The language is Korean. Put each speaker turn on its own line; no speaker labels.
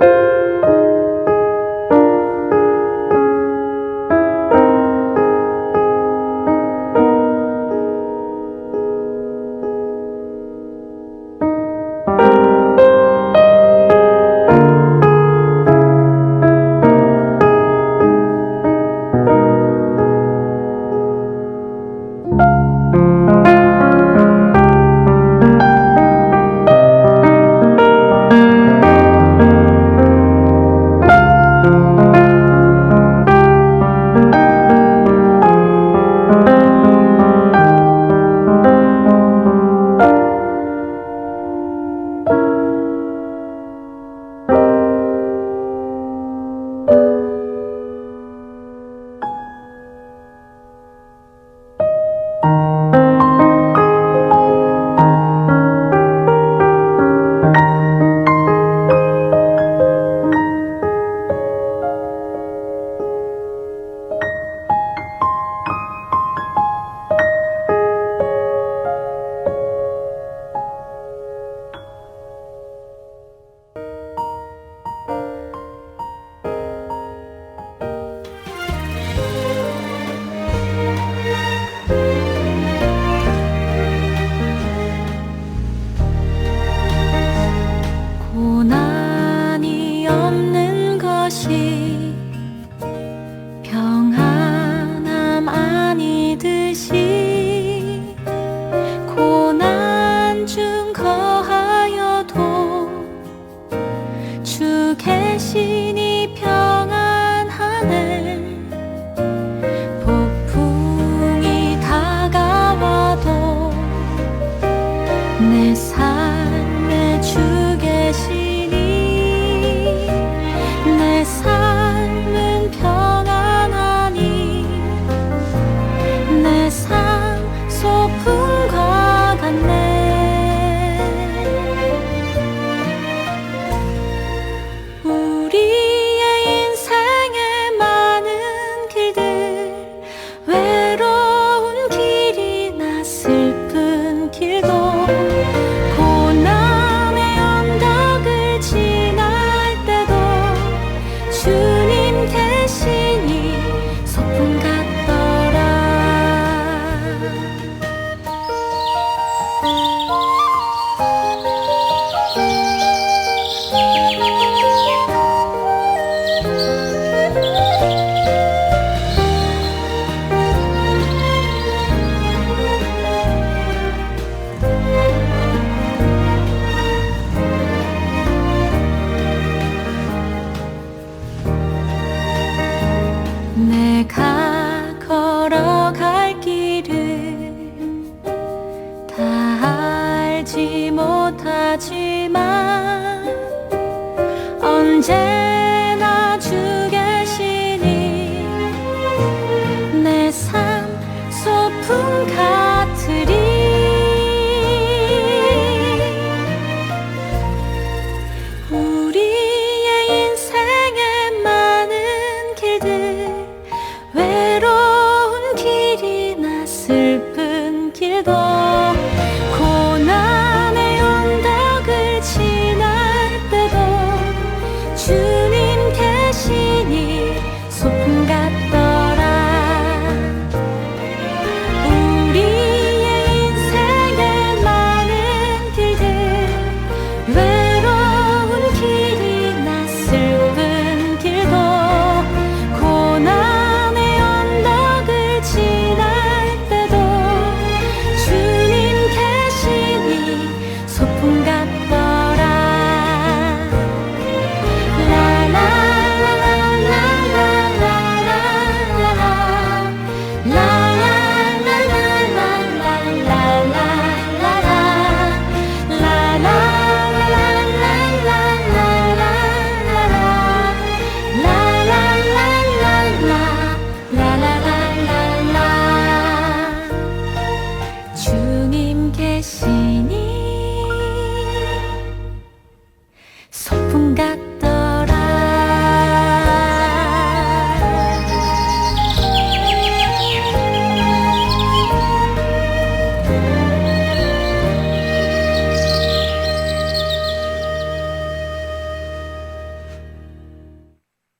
Thank you. 못하지만 언제나 주 계시니 내 삶 소풍 같으리. 우리의 인생의 많은 길들 외로운 길이나 슬픈 길도